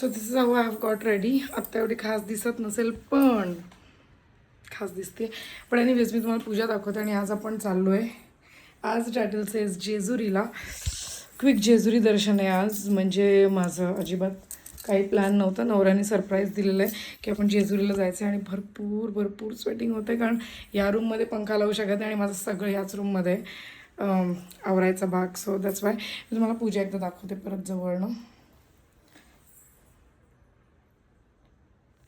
So this is how I have got ready आत्ता एवढी खास दिसत नसेल पण खास दिसते. पण एनिवेज मी तुम्हाला पूजा दाखवते आणि आज आपण चाललो आहे आज टायटल सेज जेजुरीला. क्विक जेजुरी दर्शन आहे आज. म्हणजे माझं अजिबात काही प्लॅन नव्हता. नवऱ्याने सरप्राईज दिलेलं आहे की आपण जेजुरीला जायचं आहे आणि भरपूर भरपूर स्वेटिंग होते कारण या रूममध्ये पंखा लावू शकत नाही आणि माझं सगळं याच रूममध्ये आवरायचा भाग. सो दॅट्स वाय मी तुम्हाला पूजा एकदा दाखवते परत जवळनं.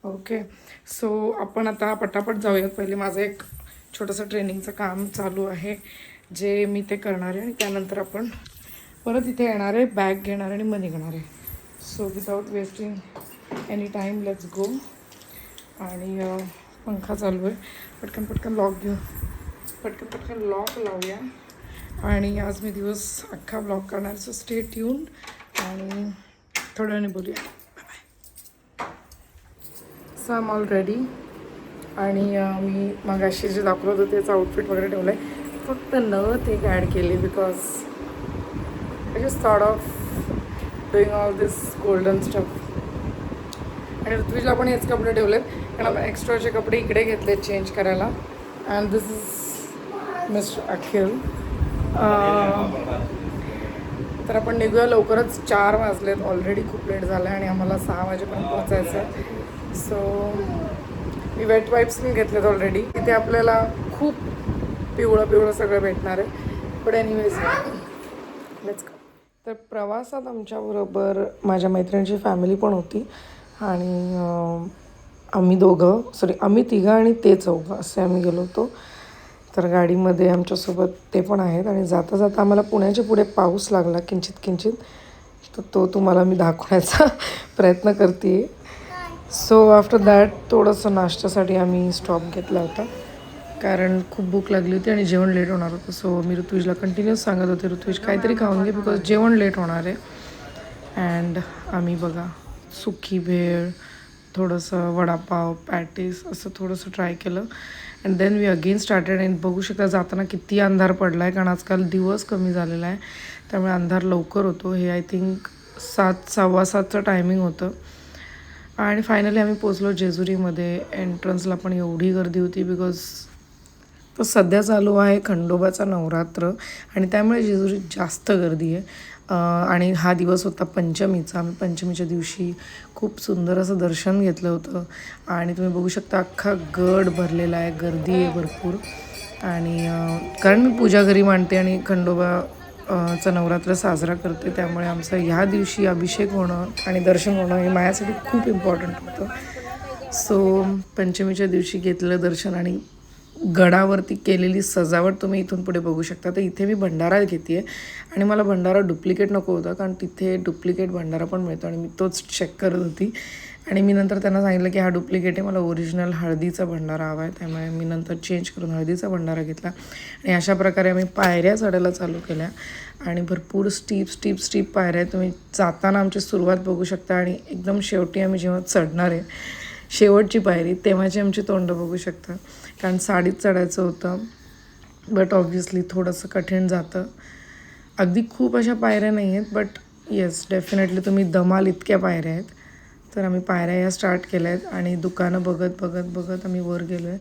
ओके सो आपण आता पटापट जाऊयात. पहिले माझं एक छोटंसं ट्रेनिंगचं काम चालू आहे जे मी ते करणार आहे आणि त्यानंतर आपण परत इथे येणार आहे बॅग घेणार आहे आणि मग निघणार आहे. So without wasting any time let's go आणि पंखा चालू आहे. पटकन पटकन लॉक घेऊ. पटकन पटकन लॉक लावूया. आणि आज मी दिवस अख्खा ब्लॉक करणार सो स्टे ट्यून आणि थोड्या वेळाने बोलूया. सो आम ऑल रेडी आणि मी मगाशी जे दाखवलं होतं त्याचं आउटफिट वगैरे ठेवलं आहे फक्त न ते ॲड केली because I just thought of doing all this golden stuff आणि ऋत्विजला पण हेच कपडे ठेवलेत कारण आपण एक्स्ट्राचे कपडे इकडे घेतले चेंज करायला. And this is mister Akhil तर आपण निघूया लवकरच. चार वाजलेत ऑलरेडी खूप लेट झालं आहे आणि आम्हाला सहा वाजेपर्यंत पोहोचायचं आहे सो मी वेट वाईप्स पण घेतलेत ऑलरेडी तिथे आपल्याला खूप पिवळं पिवळं सगळं भेटणार आहे. पण एनिवेज लेट्स तर प्रवासात आमच्याबरोबर माझ्या मैत्रिणीची फॅमिली पण होती. आणि आम्ही दोघं सॉरी आम्ही तिघं आणि ते चौघं असे आम्ही गेलो होतो. तर गाडीमध्ये आमच्यासोबत ते पण आहेत. आणि जाता जाता आम्हाला पुण्याच्या पुढे पाऊस लागला किंचित किंचित. तर तो तुम्हाला मी दाखवण्याचा प्रयत्न करते सो आफ्टर दॅट थोडंसं नाश्त्यासाठी आम्ही स्टॉप घेतला होता. कारण खूप भूक लागली होती आणि जेवण लेट होणार होतं. सो मी ऋतुजला कंटिन्यूस सांगत होते ऋतुज काहीतरी खाऊन घे बिकॉज जेवण लेट होणार आहे. अँड आम्ही बघा सुकी भेळ थोडंसं वडापाव पॅटीस असं थोडंसं ट्राय केलं. And then we again started and बघू शकता जाताना किती अंधार पडला आहे कारण आजकाल दिवस कमी झालेला आहे. त्यामुळे अंधार लवकर होतो. हे आय थिंक सात सव्वा सातचं टायमिंग होतं. आणि फायनली आम्ही पोचलो जेजुरीमध्ये. एंट्रन्सला पण एवढी गर्दी होती बिकॉज तर सध्या चालू आहे खंडोबाचा नवरात्र आणि त्यामुळे जेजुरीत जास्त गर्दी आहे. आणि हा दिवस होता पंचमीचा. आम्ही पंचमीच्या दिवशी खूप सुंदर असं दर्शन घेतलं होतं. आणि तुम्ही बघू शकता अख्खा गड भरलेला आहे. गर्दी आहे भरपूर. आणि कारण मी पूजा घरी मांडते आणि खंडोबा चा नवरात्र साजरा करते त्यामुळे आमचं ह्या दिवशी अभिषेक होणं आणि दर्शन होणं हे माझ्यासाठी खूप इम्पॉर्टंट होतं. सो पंचमीच्या दिवशी घेतलेलं दर्शन आणि गडावरती केलेली सजावट तुम्ही इथून पुढे बघू शकता. तर इथे मी भंडारा घेते आहे आणि मला भंडारा डुप्लिकेट नको होता कारण तिथे डुप्लिकेट भंडारा पण मिळतो आणि मी तोच चेक करत होती. आणि मी नंतर त्यांना सांगितलं की हा डुप्लिकेट आहे मला ओरिजिनल हळदीचा भंडारा हवा आहे त्यामुळे मी नंतर चेंज करून हळदीचा भंडारा घेतला. आणि अशा प्रकारे आम्ही पायऱ्या चढायला चालू केल्या. आणि भरपूर स्टीप स्टीप स्टीप पायऱ्या आहेत. तुम्ही जाताना आमची सुरुवात बघू शकता आणि एकदम शेवटी आम्ही जेव्हा चढणार आहे शेवटची पायरी तेव्हाची आमची तोंड बघू शकता. कारण साडीत चढायचं होतं. बट ऑब्व्हियसली थोडंसं कठीण जातं. अगदी खूप अशा पायऱ्या नाही आहेत बट येस डेफिनेटली तुम्ही दमाल इतक्या पायऱ्या आहेत. तर आम्ही पायऱ्या या स्टार्ट केल्या आहेत आणि दुकानं बघत बघत बघत आम्ही वर गेलो आहे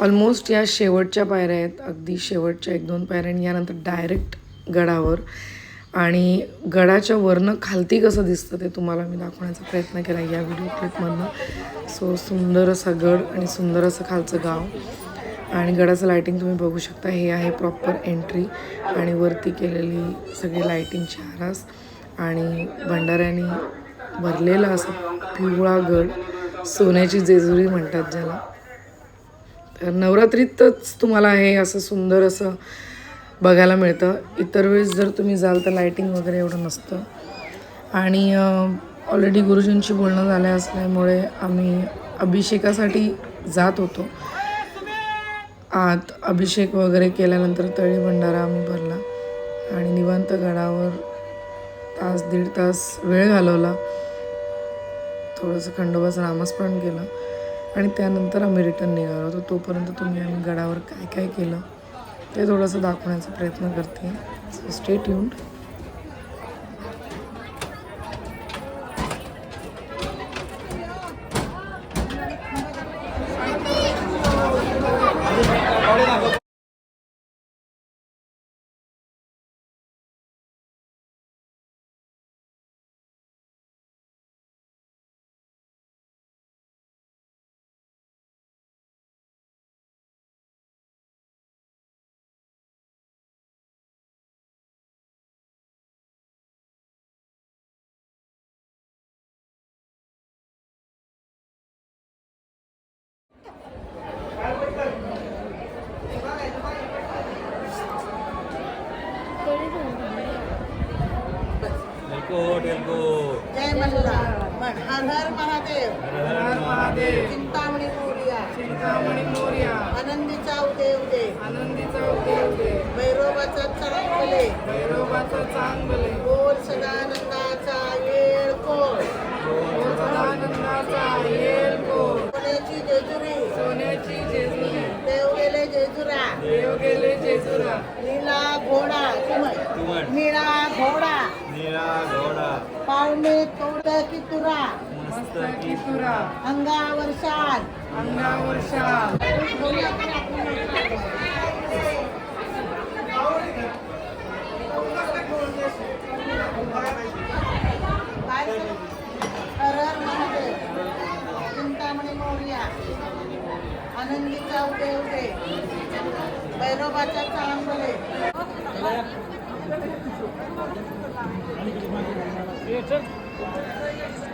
ऑलमोस्ट या शेवटच्या पायऱ्या आहेत. अगदी शेवटच्या एक दोन पायऱ्या आणि यानंतर डायरेक्ट गडावर. आणि गडाच्या वरनं खालती कसं दिसतं ते तुम्हाला मी दाखवण्याचा प्रयत्न केला या व्हिडिओ क्लिपमधनं सो सुंदर असा गड आणि सुंदर असं खालचं गाव. आणि गडाचं लायटिंग तुम्ही बघू शकता. हे आहे प्रॉपर एंट्री आणि वरती केलेली सगळी लायटिंगची आरास. आणि भंडाऱ्याने भरलेला असा पिवळा गड सोन्याची जेजुरी म्हणतात ज्याला. तर नवरात्रीतच तुम्हाला हे असं सुंदर असं बघायला मिळतं. इतर वेळेस जर तुम्ही जाल तर लायटिंग वगैरे एवढं नसतं. आणि ऑलरेडी गुरुजींशी बोलणं झालं असल्यामुळे आम्ही अभिषेकासाठी जात होतो. आत अभिषेक वगैरे केल्यानंतर तळी भंडारा आम्ही भरला. आणि निवांत गडावर तास दीड तास वेळ घालवला. थोडंसं खंडोबाचं नामस्मरण केलं. आणि त्यानंतर आम्ही रिटर्न निघालो. तर तोपर्यंत तुम्ही आम्ही गडावर काय काय केलं ते थोडंसं दाखवण्याचा प्रयत्न करते. So stay tuned Har Har Mahadev. Har Har Mahadev. Chintamani Morya. Chintamani Morya. आनंदीचा उदय उदय। आनंदीचा उदय उदय। भैरोबाचा चांगले। भैरोबाचा चांगले। बोल सदानंदाचा येळ कोळ। आनंदाचा येल कोल सोन्याची जेजुरी। सोन्याची जेजुरी। देव गेले जेजुरा। देव गेले जेजुरा। नीला घोडा निळा घोडा. निळा घोडा. पावणे तोड की तुरा. मस्त की तुरा. अंगावर शाल अंगावर शाल हर हर महादेव चिंतामणी मोरिया. आनंदीचा उदय उदय भैरोबाचा चांगले. Peter.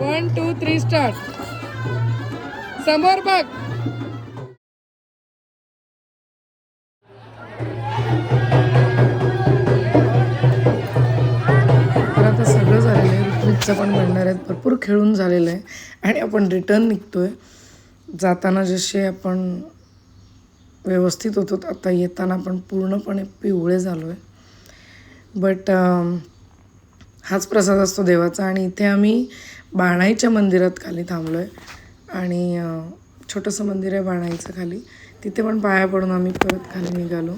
One two three start समोर बघ तर आता सगळं झालेलं आहे. ऋत्विकचं पण म्हणणार आहेत. भरपूर खेळून झालेलं आहे. आणि आपण रिटर्न निघतोय. जाताना जसे आपण व्यवस्थित होतो आता येताना आपण पूर्णपणे पिवळे झालो आहे बट um, हाच प्रसाद असतो देवाचा. आणि इथे आम्ही बाणाईच्या मंदिरात खाली थांबलो आहे आणि छोटंसं मंदिर आहे बाणाईचं खाली. तिथे पण पाया पडून आम्ही परत खाली निघालो.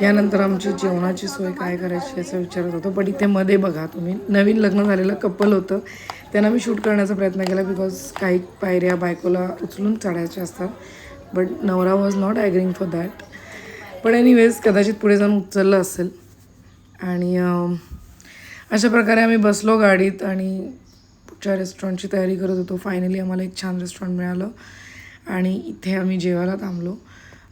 यानंतर आमची जेवणाची सोय काय करायची असं विचारत होतो. पण इथे मध्ये बघा तुम्ही. नवीन लग्न झालेलं कपल होतं. त्यांना मी शूट करण्याचा प्रयत्न केला बिकॉज काही पायऱ्या बायकोला उचलून चढायच्या असतात. बट नवरा was not agreeing for that पण एनिवेज कदाचित पुढे जाऊन उचललं असेल. आणि अशा प्रकारे आम्ही बसलो गाडीत आणि पुढच्या रेस्टॉरंटची तयारी करत होतो. फायनली आम्हाला एक छान रेस्टॉरंट मिळालं आणि इथे आम्ही जेवायला थांबलो.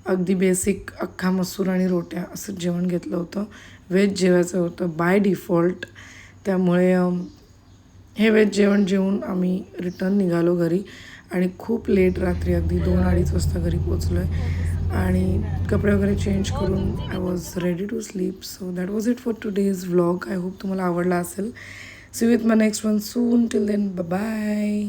अगदी बेसिक अख्खा मसूर आणि रोट्या असं जेवण घेतलं होतं. व्हेज जेवायचं होतं बाय डिफॉल्ट त्यामुळे हे व्हेज जेवण जेवून आम्ही रिटर्न निघालो घरी. आणि खूप लेट रात्री अगदी दोन अडीच वाजता घरी पोचलो आहे आणि कपडे वगैरे चेंज करून I was ready to sleep so that was it for two days vlog I hope तुम्हाला आवडला असेल. See with my next one soon till then bye